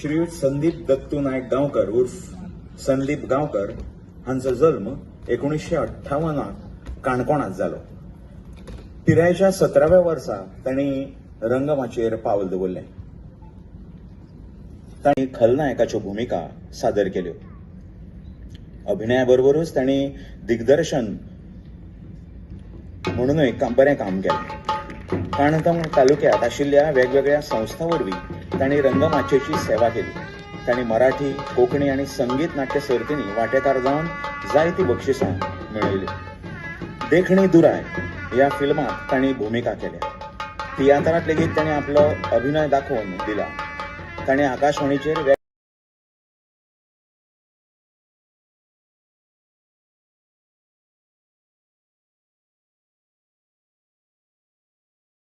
श्री संदीप दत्तू नायक गांवकर उर्फ संदीप गांवकर हांचो जल्म एकोणीसशे अठ्ठावनात काणकोणात जालो पिरायेच्या सतराव्या वर्सा तांणी रंगमाचेर पावल दवरलें. तांणी खलनायकाच्यो भुमिका सादर केल्यो. अभिनया बरोबरूच तांणी दिग्दर्शन म्हणूनय काम- बरें काम केलें. काणकोण तालुक्यात आशिल्ल्या वेगवेगळ्या संस्था वरवीं तांणी सेवा केली. तांणी मराठी कोंकणी आनी संगीत नाट्य सर्तींनी वांटेकार जावन जायतीं बक्षिसां मेळयलीं देखणी दुराय ह्या फिल्मात तांणी भुमिका केल्या. तियात्रांत लेगीत ताणें आपलो अभिनय दाखोवन दिला. ताणें आकाशवाणीचेर